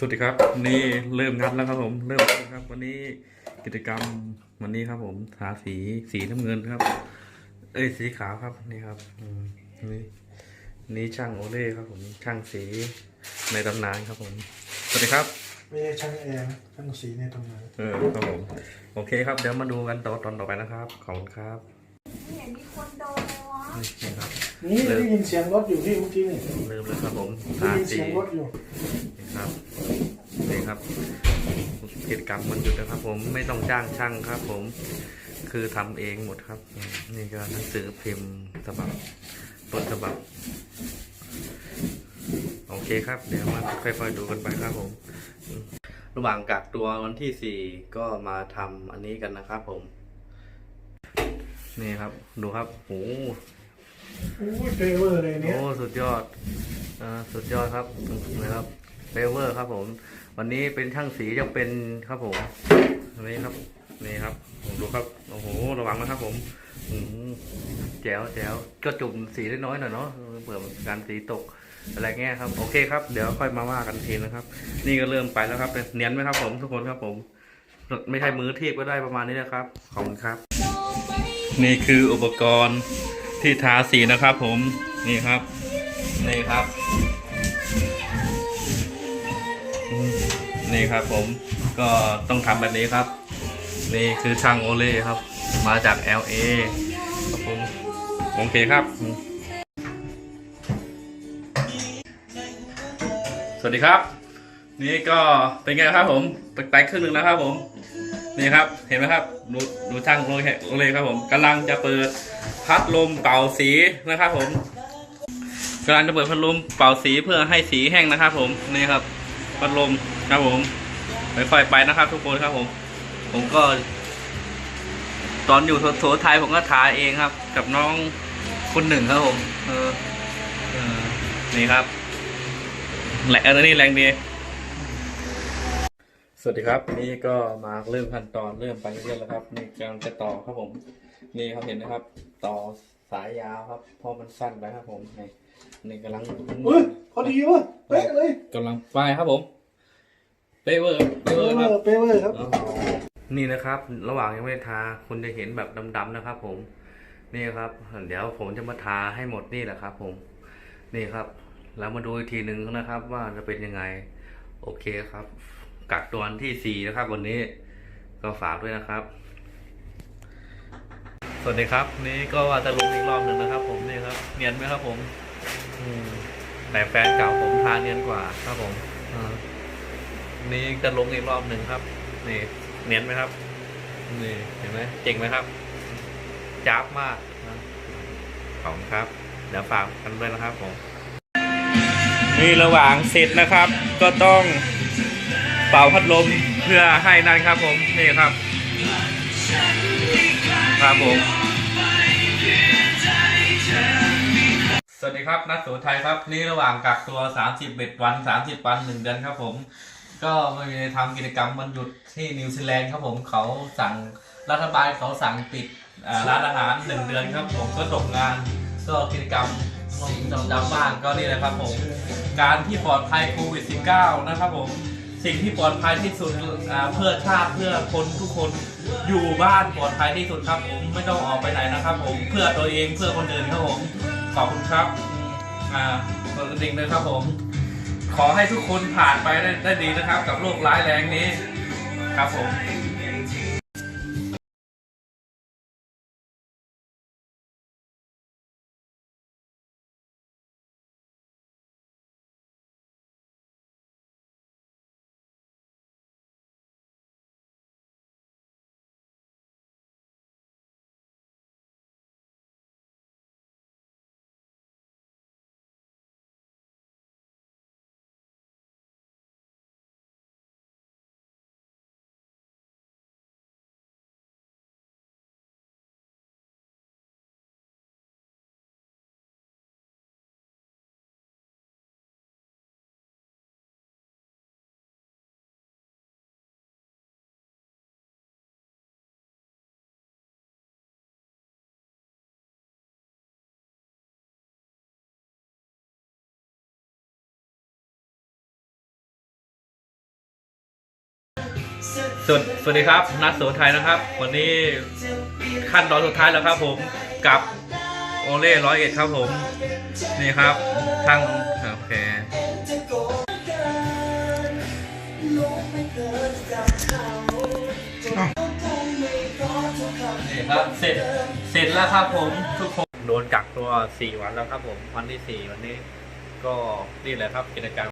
สวัสดีครับ นี่เริ่มงัดแล้วครับผมเริ่มแล้วครับ วันนี้กิจกรรมวันนี้ครับผมทาสีสีน้ำเงินครับ เอ้ยสีขาวครับนี่ครับอืมนี่นี่ช่างโอเล่ครับผมช่างสีในตำนานครับผมสวัสดีครับไม่ใช่ช่างแอร์นะช่างสีในตำนานเออครับผมโอเคครับเดี๋ยวมาดูกันต่อตอนต่อไปนะครับขอบคุณครับไม่เห็นมีคนโดนเลยวะนี่ครับนี่เริ่มได้ยินเสียงรถอยู่พี่เมื่อกี้นี่เริ่มแล้วครับผมได้ทายินสีเสียงรถอยู่นี่ครับนี่ ครับ กิจกรรมมันหยุดนะครับ ผมไม่ต้องจ้างช่างครับ ผมคือทำเองหมดครับอืมนี่ก็หนังสือพิมพ์ฉบับต้นฉบับ โอเคครับ เดี๋ยวมาค่อยๆดูกันไปครับผมอืมระหว่างกักตัววันที่สี่ก็มาทำอันนี้กันนะครับ ผม นี่ครับ ดูครับโอ้โอ้ยเฟเวอร์เลยเนี่ยโอ้สุดยอดอ่าสุดยอดครับนะครับ เฟเวอร์ครับผม วันนี้เป็นช่างสีจะเป็นครับผมนนี้ครับนี่ครับผมดูครับโอ้โหระวังนะครับผมอืมแจ๋วแจ๋วก็จุ่มสีได้น้อยหน่อยเนาะเผื่อการสีตกอะไรเงี้ยครับโอเคครับเดี๋ยวค่อยมาว่ากันทีนะครับ นี่ก็เริ่มไปแล้วครับเนียนไหมครับผมทุกคนครับผม ไม่ใช่มือเทียบก็ได้ประมาณนี้นะครับขอบคุณครับ นี่คืออุปกรณ์ที่ทาสีนะครับ ผมนี่ครับนี่ครับ นี่ครับผมก็ต้องทำแบบนี้ครับ นี่คือช่างโอเล่ครับ มาจาก LA ครับผมโอเคครับ สวัสดีครับ นี่ก็เป็นไงครับผมไปครึ่งหนึ่งแล้วครับผมนี่ครับเห็นไหมครับดูดูช่างโรเล่โรเล่ครับผมกำลังจะเปิดพัดลมเป่าสีนะครับผมกำลังจะเปิดพัดลมเป่าสีเพื่อให้สีแห้งนะครับผมนี่ครับพัดลม ครับผมค่อยๆไปนะครับ ทุกคนครับผม ผมก็ ตอนอยู่โถไทยผมก็ทาเองครับ กับน้องคนหนึ่งครับผม เออเออนี่ครับแหละเออนี่แรงดีสวัสดีครับ นี่ก็มาเริ่มขั้นตอนเริ่มไปเรื่อยๆแล้วครับนี่กำลังจะต่อครับผม นี่ครับเห็นนะครับ ต่อสายยาวครับเพราะมันสั้นไปครับผมนี่นี่กำลังเฮ้ยพอดีวะเป๊ะเลยกำลังไปครับผม เปเวอร์เปเฟเวอร์เวคอรับร์เฟเวอร์ครับ นี่นะครับ ระหว่างยังไม่ได้ทาคุณจะเห็นแบบดำๆนะครับ ผม นี่ครับ เดี๋ยวผมจะมาทาให้หมดนี่แหละครับ ผม นี่ครับ แล้วมาดูอีกทีหนึ่งนะครับ ว่าจะเป็นยังไง โอเคครับ กักตัววันที่สี่นะครับ วันนี้ก็ฝากด้วยนะครับ สวัสดีครับ นี่ก็ว่าจะลงอีกรอบหนึ่งนะครับ ผมนี่ครับ เนียนไหมครับ ผมอืมแต่แฟนเก่าผมทาเนียนกว่าครับผมอ่า นี่จะลงอีกรอบหนึ่งครับ นี่เนียนไหมครับ นี่เห็นไหมเจ๋งไหมครับจ้าบมากนะขอบครับ เดี๋ยวฝากกันด้วยนะครับผมนี่ระหว่างเสร็จนะครับ ก็ต้องเป่าพัดลมเพื่อให้นั่นครับผมนี่ครับ ครับผม สวัสดีครับนักสูไทยครับ นี่ระหว่างกักตัว30เบ็ดวัน 30 วัน 1 เดือนครับผม ก็มาทำกิจกรรมวันหยุดที่นิวซีแลนด์ครับผมเขาสั่งรัฐบาลเขาสั่งปิดอ่าร้านอาหาร1เดือนครับ ผมก็ตกงานก็กิจกรรมดำๆบ้างก็นี่แหละครับผม การที่ปลอดภัยโควิด -19 นะครับผมสิ่งที่ปลอดภัยที่สุดอ่าเพื่อชาติเพื่อคนทุกคนอยู่บ้านปลอดภัยที่สุดครับผมไม่ต้องออกไปไหนนะครับ ผมเพื่อตัวเองเพื่อคนอื่นครับผมขอบคุณครับอ่ากดกระดิ่งเลยครับผม ขอให้ทุกคนผ่านไปได้ได้ดีนะครับ กับโรคร้ายแรงนี้ครับผม สวัสสวัสดีครับ นัทโสไทยนะครับ วันนี้ขั้นตอนสุดท้ายแล้วครับ ผมกับโอเล่ร้อยเอ็ดครับผม นี่ครับทั้งโอเคนี่ครับเสร็จเสร็จแล้วครับผมทุกคนโดนกักตัว 4 วันแล้วครับผม วันที่ 4 วันนี้ ก็นี่แหละครับกิจกรรม